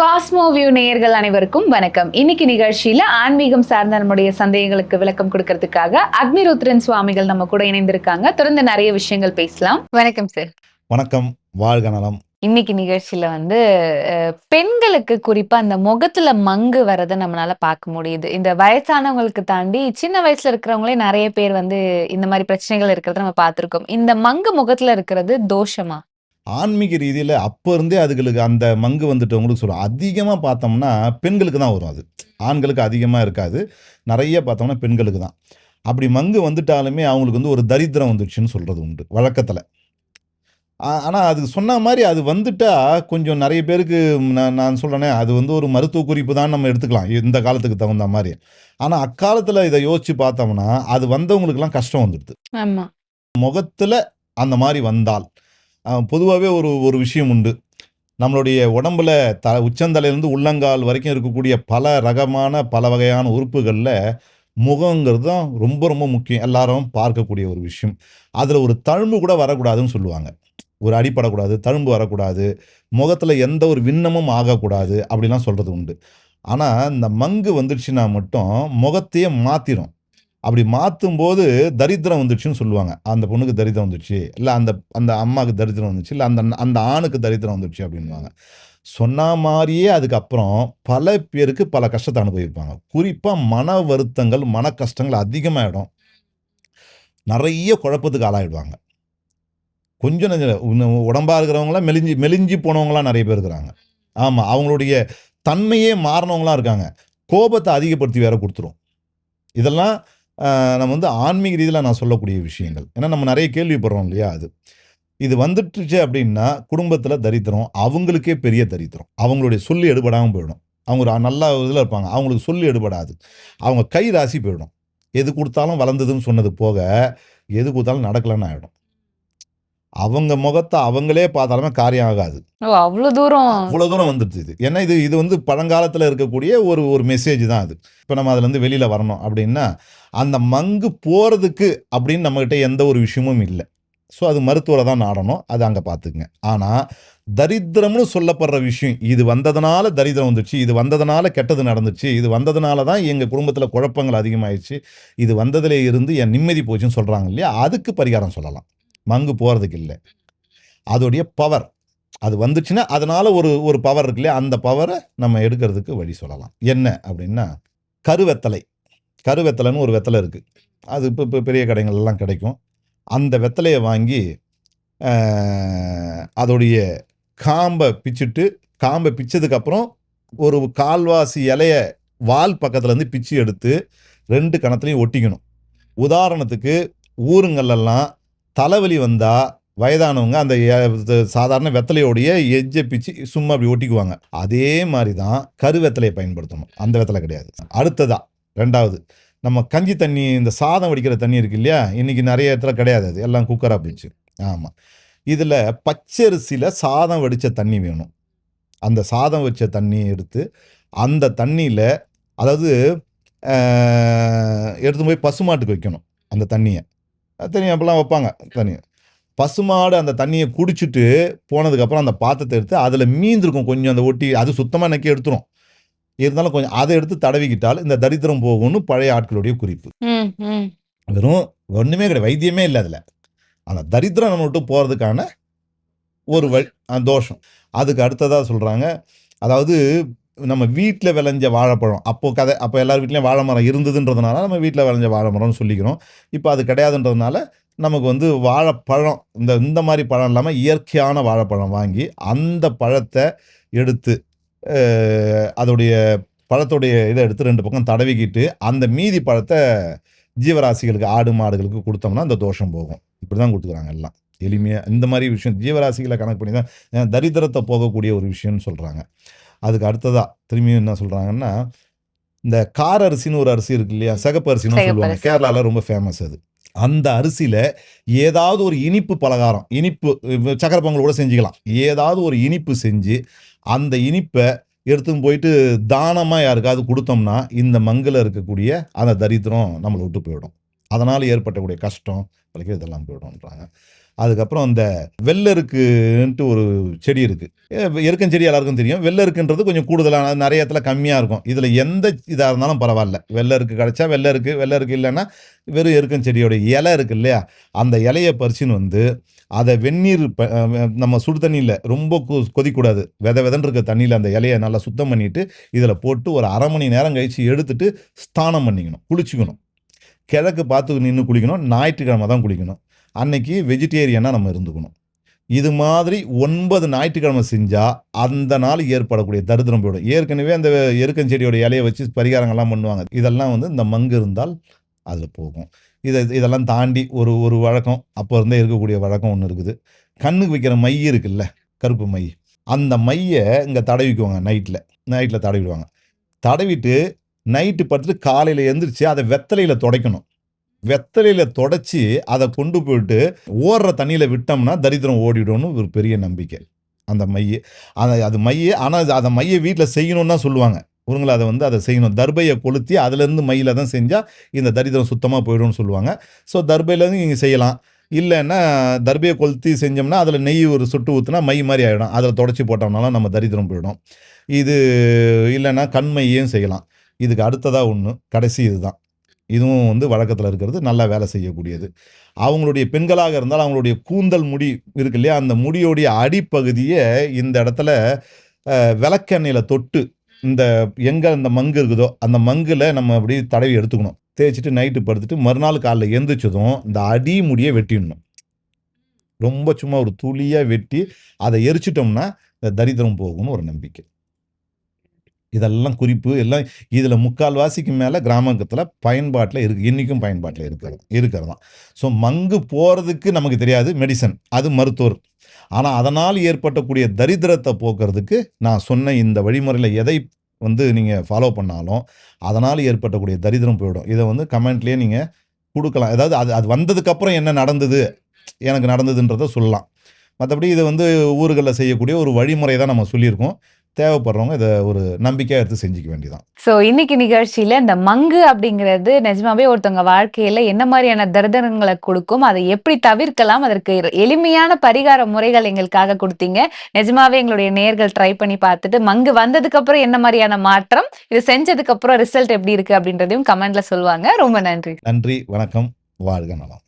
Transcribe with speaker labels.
Speaker 1: Cosmo view நேயர்கள் அனைவருக்கும் வணக்கம். இன்னைக்கு நிகழ்ச்சியில ஆன்மீகம் சார்ந்த நம்முடைய சந்தேகங்களுக்கு விளக்கம் கொடுக்கறதுக்காக அக்னிருத்ரன் சுவாமிகள் நம்ம கூட இணைந்திருக்காங்க. தொடர்ந்து நிறைய விஷயங்கள் பேசலாம். வணக்கம் சார்
Speaker 2: வணக்கம். வாழ்க நலம்.
Speaker 1: இன்னைக்கு நிகழ்ச்சியில வந்து பெண்களுக்கு குறிப்பா அந்த முகத்துல மங்கு வரதை நம்மளால பார்க்க முடியுது. இந்த வயசானவங்களுக்கு தாண்டி சின்ன வயசுல இருக்கிறவங்களே நிறைய பேர் வந்து இந்த மாதிரி பிரச்சனைகள் இருக்கிறத நம்ம பார்த்திருக்கோம். இந்த மங்கு முகத்துல இருக்கிறது தோஷமா?
Speaker 2: ஆன்மீக ரீதியில் அப்போ இருந்தே அதுகளுக்கு அந்த மங்கு வந்துட்டவங்களுக்கு சொல்லுவோம் அதிகமாக பார்த்தோம்னா பெண்களுக்கு தான் வரும் அது. ஆண்களுக்கு அதிகமாக இருக்காது. நிறைய பார்த்தோம்னா பெண்களுக்கு தான். அப்படி மங்கு வந்துட்டாலுமே அவங்களுக்கு வந்து ஒரு தரித்திரம் வந்துடுச்சுன்னு சொல்கிறது உண்டு வழக்கத்தில். ஆனால் அது சொன்ன மாதிரி அது வந்துட்டா கொஞ்சம் நிறைய பேருக்கு நான் நான் சொல்கிறேனே அது வந்து ஒரு மருத்துவ குறிப்பு தான் நம்ம எடுத்துக்கலாம். இந்த காலத்துக்கு தகுந்த மாதிரி. ஆனால் அக்காலத்தில் இதை யோசித்து பார்த்தோம்னா அது வந்தவங்களுக்கெல்லாம் கஷ்டம் வந்துடுது. முகத்தில் அந்த மாதிரி வந்தால் பொதுவாகவே ஒரு ஒரு விஷயம் உண்டு. நம்மளுடைய உடம்புல த உச்சந்தலையிலேருந்து உள்ளங்கால் வரைக்கும் இருக்கக்கூடிய பல ரகமான பல வகையான உறுப்புகளில் முகங்கிறது தான் ரொம்ப ரொம்ப முக்கியம். எல்லாரும் பார்க்கக்கூடிய ஒரு விஷயம். அதில் ஒரு தழும்பு கூட வரக்கூடாதுன்னு சொல்லுவாங்க. ஒரு அடிப்படக்கூடாது தழும்பு வரக்கூடாது முகத்தில் எந்த ஒரு விண்ணமும் ஆகக்கூடாது அப்படிலாம் சொல்கிறது உண்டு. ஆனால் இந்த மங்கு வந்துடுச்சுன்னா மட்டும் முகத்தையே மாற்றிடும் அப்படி மாற்றும் போது தரித்திரம் வந்துடுச்சுன்னு சொல்லுவாங்க. அந்த பொண்ணுக்கு தரித்திரம் வந்துடுச்சு இல்லை அந்த அந்த அம்மாவுக்கு தரித்திரம் வந்துச்சு இல்லை அந்த அந்த ஆணுக்கு தரித்திரம் வந்துடுச்சு அப்படின்வாங்க சொன்ன மாதிரியே அதுக்கப்புறம் பல பேருக்கு பல கஷ்டத்தை அனுபவிப்பாங்க. குறிப்பாக மன வருத்தங்கள் மன கஷ்டங்கள் அதிகமாகிடும் நிறைய குழப்பத்துக்கு ஆளாயிடுவாங்க. கொஞ்சம் நெஞ்சம் உடம்பாக இருக்கிறவங்களாம் மெலிஞ்சி மெலிஞ்சி போனவங்களாம் நிறைய பேர் இருக்கிறாங்க. ஆமாம் அவங்களுடைய தன்மையே மாறினவங்களாம் இருக்காங்க. கோபத்தை அதிகப்படுத்தி வேற கொடுத்துரும். இதெல்லாம் நம்ம வந்து ஆன்மீக ரீதியில் நான் சொல்லக்கூடிய விஷயங்கள். ஏன்னா நம்ம நிறைய கேள்விப்படுறோம் இல்லையா அது. இது வந்துட்டுச்சு அப்படின்னா குடும்பத்தில் தரித்திரம் அவங்களுக்கே பெரிய தரித்திரம். அவங்களுடைய சொல்லி எடுபடாமல் போயிடும். அவங்க ஒரு நல்ல இதில் இருப்பாங்க. அவங்களுக்கு சொல்லி எடுபடாது. அவங்க கை ராசி போயிடும். எது கொடுத்தாலும் வளர்ந்ததுன்னு சொன்னது போக எது கொடுத்தாலும் நடக்கலைன்னு ஆகிடும் அவங்க முகத்தை அவங்களே பார்த்தாலுமே காரியம் ஆகாது.
Speaker 1: ஓ அவ்வளவு தூரம்.
Speaker 2: அவ்வளோ தூரம் வந்துடுது இது. ஏன்னா இது இது வந்து பழங்காலத்தில் இருக்கக்கூடிய ஒரு ஒரு மெசேஜ் தான் அது. இப்போ நம்ம அதுலேருந்து வெளியில் வரணும் அப்படின்னா அந்த மங்கு போகிறதுக்கு அப்படின்னு நம்மக்கிட்ட எந்த ஒரு விஷயமும் இல்லை. ஸோ அது மருத்துவரை தான் நாடணும். அது அங்கே பார்த்துக்குங்க. ஆனால் தரித்திரம்னு சொல்லப்படுற விஷயம் இது வந்ததுனால தரித்திரம் வந்துச்சு இது வந்ததுனால கெட்டது நடந்துச்சு இது வந்ததுனால தான் எங்கள் குடும்பத்தில் குழப்பங்கள் அதிகமாயிடுச்சு இது வந்ததிலே இருந்து என் நிம்மதி போச்சுன்னு சொல்கிறாங்க இல்லையா? அதுக்கு பரிகாரம் சொல்லலாம். மங்கு போகிறதுக்கு இல்லை அதோடைய பவர் அது வந்துச்சுன்னா அதனால் ஒரு ஒரு பவர் இருக்கு இல்லையா? அந்த பவரை நம்ம எடுக்கிறதுக்கு வழி சொல்லலாம். என்ன அப்படின்னா கருவெத்தலை. கருவெத்தலைன்னு ஒரு வெத்தலை இருக்குது அது இப்போ இப்போ பெரிய கடைகள்லாம் கிடைக்கும். அந்த வெத்தலையை வாங்கி அதோடைய காம்பை பிச்சுட்டு காம்பை பிச்சதுக்கப்புறம் ஒரு கால்வாசி இலைய வால் பக்கத்துலேருந்து பிச்சு எடுத்து ரெண்டு கணத்துலையும் ஒட்டிக்கணும். உதாரணத்துக்கு ஊருங்களெல்லாம் தலைவலி வந்தால் வயதானவங்க அந்த இது சாதாரண வெத்தலையோடைய எஜ்ஜை பிச்சு சும்மா அப்படி ஒட்டிக்குவாங்க. அதே மாதிரி தான் கருவெத்தலையை பயன்படுத்தணும். அந்த வெத்தலை கிடையாது. அடுத்ததா ரெண்டாவது நம்ம கஞ்சி தண்ணி இந்த சாதம் வடிக்கிற தண்ணி இருக்கு இல்லையா? இன்னைக்கு நிறைய இடத்துல கிடையாது அது. எல்லாம் குக்கராக போயிடுச்சு. ஆமாம் இதில் பச்சரிசியில் சாதம் வடித்த தண்ணி வேணும். அந்த சாதம் வச்ச தண்ணியை எடுத்து அந்த தண்ணியில் அதாவது எடுத்து போய் பசுமாட்டுக்கு வைக்கணும் அந்த தண்ணியை. தண்ணி அப்பெல்லாம் வைப்பாங்க தண்ணியை பசுமாடு அந்த தண்ணியை குடிச்சிட்டு போனதுக்கப்புறம் அந்த பாத்திரத்தை எடுத்து அதில் மீந்திருக்கும் கொஞ்சம் அந்த ஒட்டி அது சுத்தமாக நக்கி எடுத்துரும். இருந்தாலும் கொஞ்சம் அதை எடுத்து தடவிக்கிட்டால் இந்த தரித்திரம் போகும்னு பழைய ஆட்களுடைய குறிப்பு. வெறும் ஒன்றுமே கிடையாது வைத்தியமே இல்லை அதில். அந்த தரித்திரம் நம்ம விட்டு போகிறதுக்கான ஒரு வழி தோஷம். அதுக்கு அடுத்ததாக சொல்கிறாங்க அதாவது நம்ம வீட்டில் விளைஞ்ச வாழைப்பழம். அப்போது கதை அப்போ எல்லார் வீட்லேயும் வாழை மரம் இருந்ததுன்றதுனால நம்ம வீட்டில் விளைஞ்ச வாழை மரம்னு சொல்லிக்கிறோம். இப்போ அது கிடையாதுன்றதுனால நமக்கு வந்து வாழைப்பழம் இந்த இந்த மாதிரி பழம் இல்லாமல் இயற்கையான வாழைப்பழம் வாங்கி அந்த பழத்தை எடுத்து அதோடைய பழத்துடைய இதை எடுத்து ரெண்டு பக்கம் தடவிக்கிட்டு அந்த மீதி பழத்தை ஜீவராசிகளுக்கு ஆடு மாடுகளுக்கு கொடுத்தோம்னா அந்த தோஷம் போகும். இப்படி தான் கொடுத்துக்குறாங்க எல்லாம். எளிமையாக இந்த மாதிரி விஷயம் ஜீவராசிகளை கணக்கு பண்ணி தான் தரித்திரத்தை போகக்கூடிய ஒரு விஷயம்னு சொல்கிறாங்க அதுக்கு அடுத்ததாக திரும்பியும் என்ன சொல்கிறாங்கன்னா இந்த கார அரிசின்னு ஒரு அரிசி இருக்கு இல்லையா? சிகப்பு அரிசின்னு சொல்லுவாங்க. கேரளாவில் ரொம்ப ஃபேமஸ் அது. அந்த அரிசியில் ஏதாவது ஒரு இனிப்பு பலகாரம் இனிப்பு சக்கரை பொங்கல் கூட செஞ்சுக்கலாம். ஏதாவது ஒரு இனிப்பு செஞ்சு அந்த இனிப்பை எடுத்துன்னு போயிட்டு தானமாக யாருக்காவது கொடுத்தோம்னா இந்த மங்கில் இருக்கக்கூடிய அந்த தரித்திரம் நம்மளை விட்டு போயிடும். அதனால் ஏற்பட்டக்கூடிய கஷ்டம் இதெல்லாம் போயிடும்ன்றாங்க. அதுக்கப்புறம் அந்த வெள்ளருக்குன்ட்டு ஒரு செடி இருக்குது எருக்கஞ்செடி எல்லாருக்கும் தெரியும். வெள்ளருக்குன்றது கொஞ்சம் கூடுதலான நிறைய இடத்துல கம்மியாக இருக்கும். இதில் எந்த இதாக இருந்தாலும் பரவாயில்ல. வெள்ளருக்கு கிடச்சா வெள்ளருக்கு வெள்ளருக்கு இல்லைன்னா வெறும் எருக்கஞ்செடியோட இலை இருக்கு இல்லையா? அந்த இலையை பறிச்சுன்னு வந்து அதை வெந்நீர் நம்ம சுடு தண்ணியில் ரொம்ப கொ கொதிக்கூடாது வித விதன் இருக்க தண்ணியில் அந்த இலையை நல்லா சுத்தம் பண்ணிவிட்டு இதில் போட்டு ஒரு அரை மணி நேரம் கழித்து எடுத்துட்டு ஸ்தானம் பண்ணிக்கணும். குளிச்சுக்கணும். கிழக்கு பார்த்து நின்று குளிக்கணும். ஞாயிற்றுக்கிழமை தான் குளிக்கணும். அன்னைக்கு வெஜிடேரியனாக நம்ம இருந்துக்கணும். இது மாதிரி ஒன்பது ஞாயிற்றுக்கிழமை செஞ்சால் அந்த நாள் ஏற்படக்கூடிய தரித்திரம் போயிடும். ஏற்கனவே அந்த எருக்கஞ்செடியோட இலையை வச்சு பரிகாரங்கள்லாம் பண்ணுவாங்க. இதெல்லாம் வந்து இந்த மங்கு இருந்தால் அதில் போகும். இதை இதெல்லாம் தாண்டி ஒரு ஒரு வழக்கம். அப்போ இருந்தே இருக்கக்கூடிய வழக்கம் ஒன்று இருக்குது. கண்ணுக்கு வைக்கிற மை இருக்குல்ல கருப்பு மை. அந்த மையை இங்கே தடவிக்குவாங்க நைட்டில் நைட்டில் தடவிடுவாங்க தடவிட்டு நைட்டு படுத்துட்டு காலையில் எழுந்திரிச்சு அதை வெத்தலையில் துடைக்கணும். வெத்தலையில் தொடச்சி அதை கொண்டு போயிட்டு ஓடுற தண்ணியில் விட்டோம்னா தரித்திரம் ஓடிடும்னு ஒரு பெரிய நம்பிக்கை. அந்த மைய அந்த அது மைய ஆனால் அதை மைய வீட்டில் செய்யணும்னு தான் சொல்லுவாங்க. ஒருங்களை அதை வந்து அதை செய்யணும். தர்பையை கொளுத்தி அதுலேருந்து மையில் தான் செஞ்சால் இந்த தரித்திரம் சுத்தமாக போயிடும்னு சொல்லுவாங்க. ஸோ தர்பையிலேருந்து நீங்கள் செய்யலாம். இல்லைன்னா தர்பையை கொளுத்தி செஞ்சோம்னா அதில் நெய் ஒரு சுட்டு ஊற்றுனா மை மாதிரி ஆகிடும் அதில் தொடச்சி போட்டோம்னாலும் நம்ம தரித்திரம் போயிடும். இது இல்லைன்னா கண்மையும் செய்யலாம். இதுக்கு அடுத்ததாக ஒன்று கடைசி இதுதான் இதுவும் வந்து வழக்கத்தில் இருக்கிறது நல்லா வேலை செய்யக்கூடியது. அவங்களுடைய பெண்களாக இருந்தால் அவங்களுடைய கூந்தல் முடி இருக்கு இல்லையா? அந்த முடியோடைய அடிப்பகுதியை இந்த இடத்துல விளக்கெண்ணெயில் தொட்டு இந்த எங்கே அந்த மங்கு இருக்குதோ அந்த மங்கில் நம்ம அப்படி தடவி எடுத்துக்கணும். தேய்ச்சிட்டு நைட்டு படுத்துட்டு மறுநாள் காலைல எந்திரிச்சதும் இந்த அடி முடியை வெட்டிடணும். ரொம்ப சும்மா ஒரு துளியாக வெட்டி அதை எரிச்சிட்டோம்னா இந்த தரித்திரம் போகும்னு ஒரு நம்பிக்கை. இதெல்லாம் குறிப்பு எல்லாம் இதில் முக்கால்வாசிக்கு மேலே கிராமத்தில் பயன்பாட்டில் இருக்கு இன்றைக்கும் பயன்பாட்டில் இருக்கிறது இருக்கிறது தான் ஸோ மங்கு போகிறதுக்கு நமக்கு தெரியாது மெடிசன் அது மருத்துவர். ஆனால் அதனால் ஏற்பட்டக்கூடிய தரித்திரத்தை போக்குறதுக்கு நான் சொன்ன இந்த வழிமுறையில் எதை வந்து நீங்கள் ஃபாலோ பண்ணாலும் அதனால் ஏற்பட்டக்கூடிய தரித்திரம் போயிடும். இதை வந்து கமெண்ட்லேயே நீங்கள் கொடுக்கலாம். ஏதாவது அது அது வந்ததுக்கப்புறம் என்ன நடந்தது எனக்கு நடந்ததுன்றதை சொல்லலாம். மற்றபடி இது வந்து ஊர்களில் செய்யக்கூடிய ஒரு வழிமுறை தான் நம்ம சொல்லியிருக்கோம். தேவைப்படுறவங்க இதை ஒரு நம்பிக்கையாக எடுத்து செஞ்சுக்க வேண்டியதான்
Speaker 1: சோ இன்னைக்கு நிகழ்ச்சியில இந்த மங்கு அப்படிங்கிறது நிஜமாவே ஒருத்தவங்க வாழ்க்கையில என்ன மாதிரியான தரிதனங்களை கொடுக்கும் அதை எப்படி தவிர்க்கலாம் அதற்கு எளிமையான பரிகார முறைகள் எங்களுக்காக கொடுத்தீங்க. நிஜமாவே எங்களுடைய நேர்கள் ட்ரை பண்ணி பார்த்துட்டு மங்கு வந்ததுக்கு அப்புறம் என்ன மாதிரியான மாற்றம் இது செஞ்சதுக்கு அப்புறம் ரிசல்ட் எப்படி இருக்கு அப்படின்றதையும் கமெண்ட்ல சொல்லுவாங்க. ரொம்ப நன்றி.
Speaker 2: நன்றி வணக்கம் வாழ்க நலம்.